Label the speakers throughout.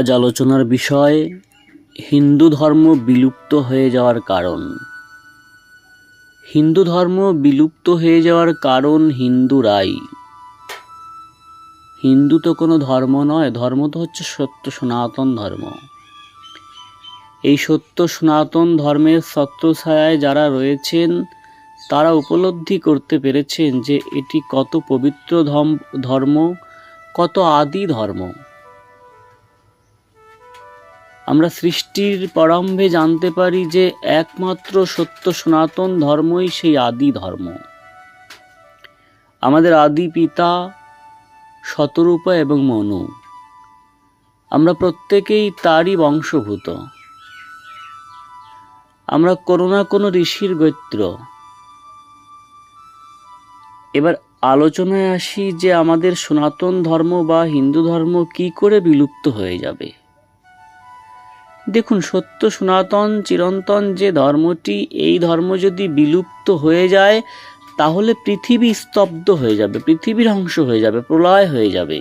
Speaker 1: আজ আলোচনার বিষয় হিন্দু ধর্ম বিলুপ্ত হয়ে যাওয়ার কারণ। হিন্দু ধর্ম বিলুপ্ত হয়ে যাওয়ার কারণ হিন্দুরাই। হিন্দু তো কোনো ধর্ম নয়, ধর্ম তো হচ্ছে সত্য সনাতন ধর্ম। এই সত্য সনাতন ধর্মের ছত্রছায়ায় যারা রয়েছেন, তারা উপলব্ধি করতে পেরেছেন যে এটি কত পবিত্র ধর্ম, কত আদি ধর্ম। আমরা সৃষ্টির প্রারম্ভে জানতে পারি যে একমাত্র সত্য সনাতন ধর্মই সেই আদি ধর্ম। আমাদের আদি পিতা, শতরূপা এবং মনু। আমরা প্রত্যেকেই তারই বংশভূত। আমরা কোনো না কোনো ঋষির গোত্র। এবার আলোচনায় আসি যে আমাদের সনাতন ধর্ম বা হিন্দু ধর্ম কি করে বিলুপ্ত হয়ে যাবে। দেখুন, সত্য সনাতন, চিরন্তন যে ধর্মটি, এই ধর্ম যদি বিলুপ্ত হয়ে যায়, তাহলে পৃথিবী স্তব্ধ হয়ে যাবে পৃথিবী ধ্বংস হয়ে যাবে, প্রলয় হয়ে যাবে।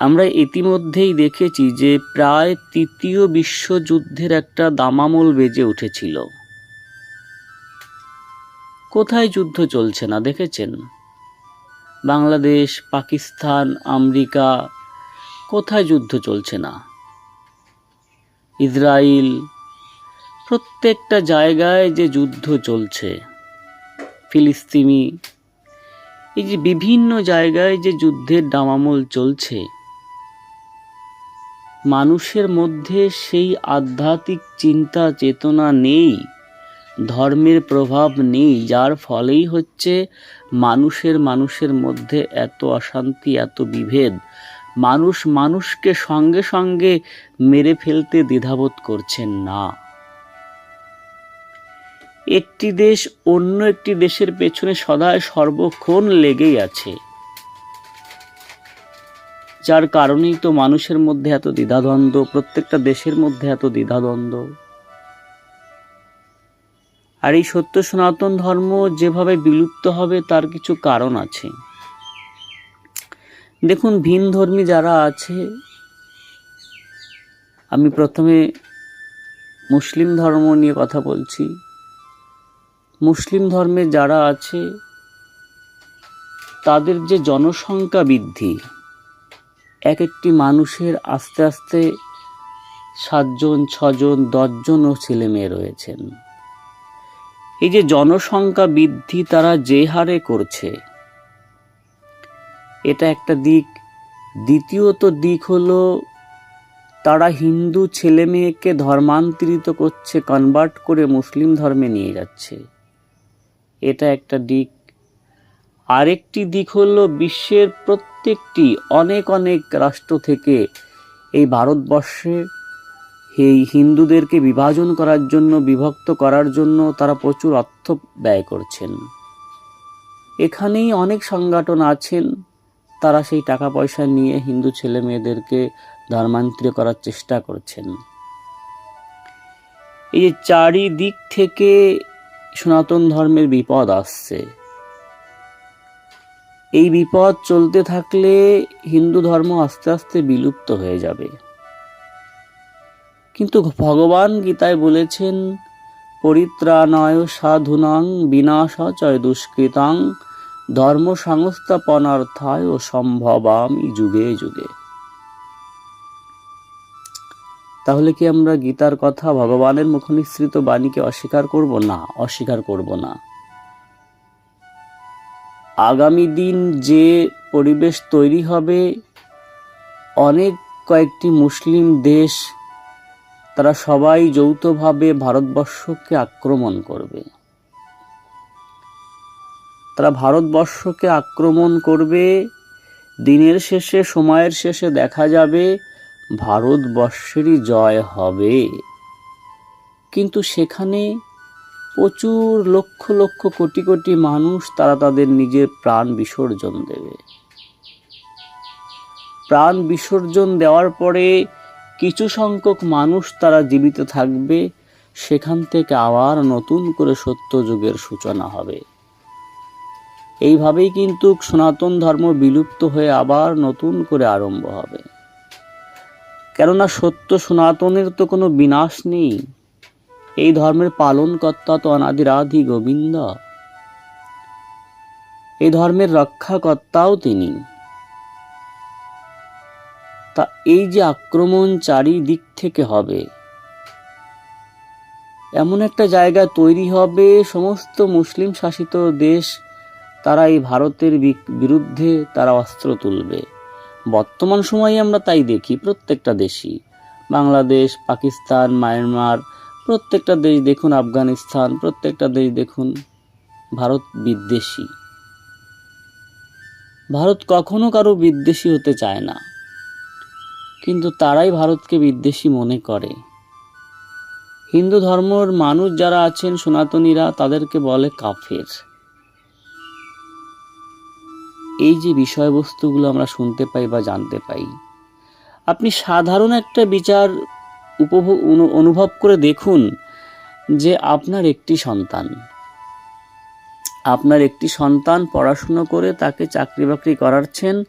Speaker 1: আমরা ইতিমধ্যেই দেখেছি যে প্রায় তৃতীয় বিশ্বযুদ্ধের একটা দামামল বেজে উঠেছিল। কোথায় যুদ্ধ চলছে না, দেখেছেন? বাংলাদেশ, পাকিস্তান, আমেরিকা কোথায় যুদ্ধ চলছে না। ইসরায়েল প্রত্যেকটা জায়গায় যে যুদ্ধ চলছে, ফিলিস্তিনি, এই যে বিভিন্ন জায়গায় যে যুদ্ধের ডামামল চলছে, মানুষের মধ্যে সেই আধ্যাত্মিক চিন্তা, চেতনা নেই, ধর্মের প্রভাব নেই, যার ফলেই হচ্ছে মানুষের মানুষের মধ্যে এত অশান্তি, এত বিভেদ মানুষ মানুষকে সঙ্গে সঙ্গে মেরে ফেলতে দ্বিধাবোধ করছেন না। একটি দেশ অন্য একটি দেশের পেছনে সদায় সর্বক্ষণ লেগেই আছে। যার কারণেই তো মানুষের মধ্যে এত দ্বিধাদ্বন্দ্ব, প্রত্যেকটা দেশের মধ্যে এত দ্বিধাদ্বন্দ্ব। আর এই সত্য সনাতন ধর্ম যেভাবে বিলুপ্ত হবে, তার কিছু কারণ আছে। দেখুন, ভিন ধর্মী যারা আছে, আমি প্রথমে মুসলিম ধর্ম নিয়ে কথা বলছি। মুসলিম ধর্মে যারা আছে, তাদের যে জনসংখ্যা বৃদ্ধি, এক একটি মানুষের আস্তে আস্তে সাতজন, ছজন দশজনও ছেলে মেয়ে রয়েছেন। এই যে জনসংখ্যা বৃদ্ধি তারা যে হারে করছে এটা একটা দিক। দ্বিতীয়ত দিক হলো, তারা হিন্দু ছেলে মেয়েকে ধর্মান্তরিত করছে কনভার্ট করে মুসলিম ধর্মে নিয়ে যাচ্ছে। এটা একটা দিক। আরেকটি দিক হলো, বিশ্বের প্রত্যেকটি, অনেক অনেক রাষ্ট্র থেকে এই ভারতবর্ষে এই হিন্দুদেরকে বিভাজন করার জন্য, বিভক্ত করার জন্য তারা প্রচুর অর্থ ব্যয় করছেন। এখানেই অনেক সংগঠন আছেন। তারা সেই টাকা পয়সা নিয়ে হিন্দু ছেলে মেয়েদেরকে ধর্মান্তরিত করার চেষ্টা করছেন। এই যে চারিদিক থেকে সনাতন ধর্মের বিপদ আসছে। এই বিপদ চলতে থাকলে হিন্দু ধর্ম আস্তে আস্তে বিলুপ্ত হয়ে যাবে। কিন্তু ভগবান গীতায় বলেছেন, পরিত্রাণায় সাধুনাং বিনাশাচয় দুষ্কৃতাং ধর্ম সংস্থাপনার্থায় ও সম্ভবামি যুগে যুগে। তাহলে কি আমরা গীতার কথা ভগবানের মুখনিসৃত বাণীকে অস্বীকার করব? না, অস্বীকার করব না। আগামী দিন যে পরিবেশ তৈরি হবে, অনেক কয়েকটি মুসলিম দেশ, তারা সবাই যৌথভাবে ভারতবর্ষকে আক্রমণ করবে। তারা ভারতবর্ষকে আক্রমণ করবে, দিনের শেষে, সময়ের শেষে দেখা যাবে ভারতবর্ষেরই জয় হবে। কিন্তু সেখানে প্রচুর লক্ষ লক্ষ কোটি কোটি মানুষ তারা তাদের নিজের প্রাণ বিসর্জন দেবে। প্রাণ বিসর্জন দেওয়ার পরে কিছু সংখ্যক মানুষ তারা জীবিত থাকবে, সেখান থেকে আবার নতুন করে সত্য যুগের সূচনা হবে। এইভাবেই কিন্তু সনাতন ধর্ম বিলুপ্ত হয়ে আবার নতুন করে আরম্ভ হবে। কেননা সত্য সনাতনের তো কোনো বিনাশ নেই। এই ধর্মের পালনকর্তা তো অনাদিরাধি গোবিন্দ। এই ধর্মের রক্ষাকর্তাও তিনি। তা এই যে আক্রমণ চারিদিক থেকে হবে, এমন একটা জায়গা তৈরি হবে, সমস্ত মুসলিম শাসিত দেশ তারা এই ভারতের বিরুদ্ধে তারা অস্ত্র তুলবে। বর্তমান সময়ে আমরা তাই দেখি প্রত্যেকটা দেশই। বাংলাদেশ, পাকিস্তান, মায়ানমার, প্রত্যেকটা দেশ দেখুন আফগানিস্তান, প্রত্যেকটা দেশ দেখুন ভারত বিদ্বেষী। ভারত কখনো কারও বিদ্বেষী হতে চায় না। কিন্তু তারাই ভারতকে বিদ্বেষী মনে করে। হিন্দু ধর্মর মানুষ যারা আছেন সনাতনীরা তাদেরকে বলে কাফের। এই যে বিষয়বস্তুগুলো আমরা শুনতে পাই বা জানতে পাই, আপনি সাধারণ একটা বিচার উপভোগ অনু- অনুভব করে দেখুন যে আপনার একটি সন্তান, আপনার একটি সন্তান পড়াশুনো করে তাকে চাকরি বাকরি করাচ্ছেন,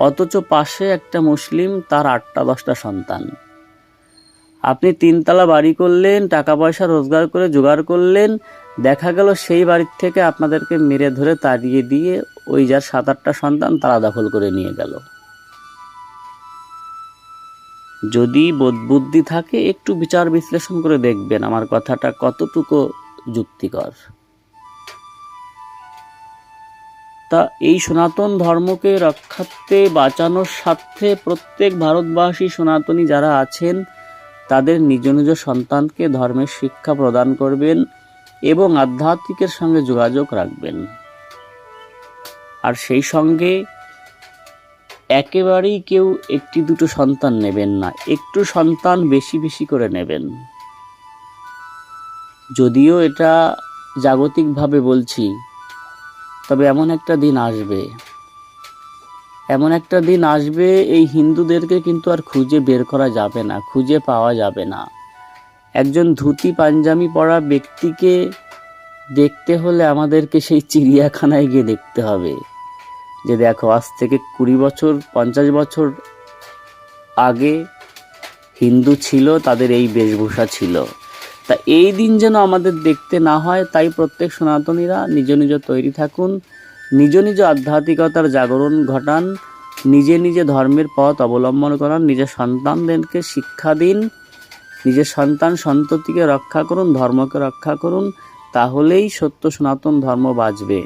Speaker 1: অথচ পাশে একটা মুসলিম তার আটটা দশটা সন্তান। আপনি তিনতলা বাড়ি করলেন টাকা পয়সা রোজগার করে জোগাড় করলেন, দেখা গেল সেই বাড়ির থেকে আপনাদেরকে মেরে ধরে তাড়িয়ে দিয়ে ওই যার সাত আটটা সন্তান তারা দখল করে নিয়ে গেল। যদি বোধবুদ্ধি থাকে, একটু বিচার বিশ্লেষণ করে দেখবেন আমার কথাটা কতটুকু যুক্তিকর। তা এই সনাতন ধর্মকে রক্ষার্থে বাঁচানোর স্বার্থে প্রত্যেক ভারতবাসী সনাতনী যারা আছেন তাদের নিজ নিজ সন্তানকে ধর্মের শিক্ষা প্রদান করবেন এবং আধ্যাত্মিকের সঙ্গে যোগাযোগ রাখবেন। আর সেই সঙ্গে একেবারেই কেউ একটি দুটো সন্তান নেবেন না, একটু সন্তান বেশি বেশি করে নেবেন। যদিও এটা জাগতিকভাবে বলছি, তবে এমন একটা দিন আসবে। এমন একটা দিন আসবে, এই হিন্দুদেরকে কিন্তু আর খুঁজে বের করা যাবে না, খুঁজে পাওয়া যাবে না। একজন ধুতি পাঞ্জামি পরা ব্যক্তিকে দেখতে হলে আমাদেরকে সেই চিড়িয়াখানায় গিয়ে দেখতে হবে। যে দেখো, আজ থেকে কুড়ি বছর, পঞ্চাশ বছর আগে হিন্দু ছিল, তাদের এই বেশভূষা ছিল। তা এই দিন যেন আমাদের দেখতে না হয়, তাই প্রত্যেক সনাতনীরা নিজ নিজ তৈরি থাকুন নিজ নিজ আধ্যাত্মিকতার জাগরণ ঘটান, নিজে নিজে ধর্মের পথ অবলম্বন করান, নিজের সন্তানদেরকে শিক্ষা দিন, নিজের সন্তান সন্ততিকে রক্ষা করুন, ধর্মকে রক্ষা করুন, তাহলেই সত্য সনাতন ধর্ম বাঁচবে।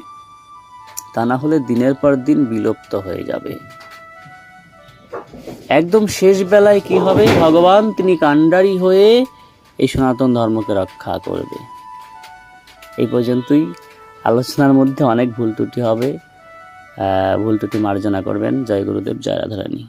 Speaker 1: তা না হলে দিনের পর দিন বিলুপ্ত হয়ে যাবে। একদম শেষ বেলায় কি হবে? ভগবান তিনি কাণ্ডারি হয়ে এই সনাতন ধর্মকে রক্ষা করবে। এই পর্যন্তই। আলোচনার মধ্যে অনেক ভুল ত্রুটি হবে। ভুল ত্রুটি মার্জনা করবেন। জয় গুরুদেব জয় রাধারানী।